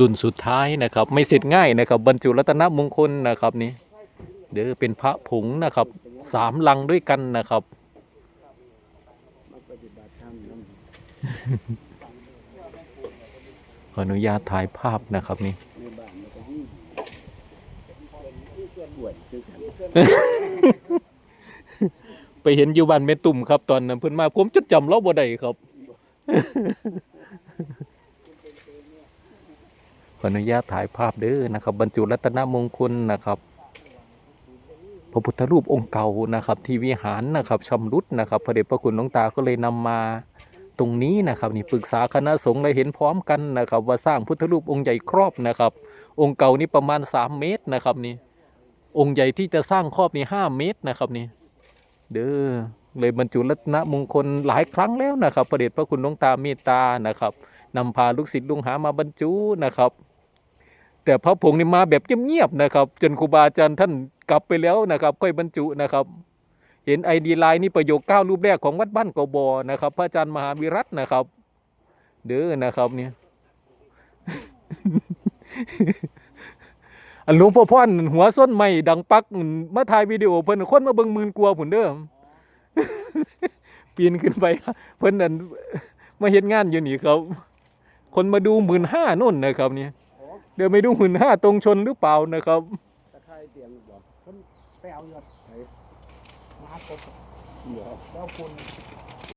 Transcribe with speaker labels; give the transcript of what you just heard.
Speaker 1: รุ่นสุดท้ายนะครับ ไม่เสร็จง่ายนะครับ บรรจุรัตนมงคลนะครับนี่เดี๋ยวเป็นพระผงนะครับสามลังด้วยกันนะครับขออนุญาตถ่ายภาพนะครับนี้ไปเห็นอยู่บ้านเมตุ่มครับ ตอนนั้นเพิ่นมาผมจดจำเราบ่ได้ครับ ขออนุญาตถ่ายภาพเด้อนะครับบรรจุรัตนมงคลนะครับพระพุทธรูปองค์เก่านะครับ ที่วิหารนะครับชำรุดนะครับพระเดชพระคุณหลวงตาก็เลยนำมาตรงนี้นะครับนี่ปรึกษาคณะสงฆ์เลยเห็นพร้อมกันนะครับ ว่าสร้างพุทธรูปองค์ใหญ่ครอบนะครับ องค์เก่านี่ประมาณ 3 เมตรนะครับนี่องค์ใหญ่ที่จะสร้างครอบนี่ห้าเมตรนะครับนี่เด้อเลยบรรจุรัตนมงคลหลายครั้งแล้วนะครับพระเดชพระคุณหลวงตาเมตตานะครับนำพาลูกศิษย์ลูกหามาบรรจุนะครับ แต่พระผงนี่มาแบบเงียบๆนะครับ จนครูบาอาจารย์ท่านกลับไปแล้วนะครับ ค่อยบรรจุนะครับ เห็นไอดีไลน์นี่ประโยคเก้ารูปแรกของวัดบ้านกบอนะครับ พระอาจารย์มหาวิรัตน์นะครับ เด้อนะครับเนี่ยอันหลวงพ่อพ่อนหัวส้นใหม่ดังปักมาถ่ายวิดีโอเพิ่นคนมาเบิ่งมืนกลัวผุนเด้อปีนขึ้นไป เพิ่นนั่นมาเฮ็ดงานอยู่นี่ครับ คนมาดูหมื่นห้านู่นนะครับเนี่ย เดี๋ยวไม่ดูหุ่นห้าตรงชนหรือเปล่านะครับ
Speaker 2: ตะไคร้เตียงบอก
Speaker 3: คนไปเอายอด
Speaker 2: ไอ้
Speaker 3: มาครบ
Speaker 2: เดี๋ยว
Speaker 3: แล้วคุณ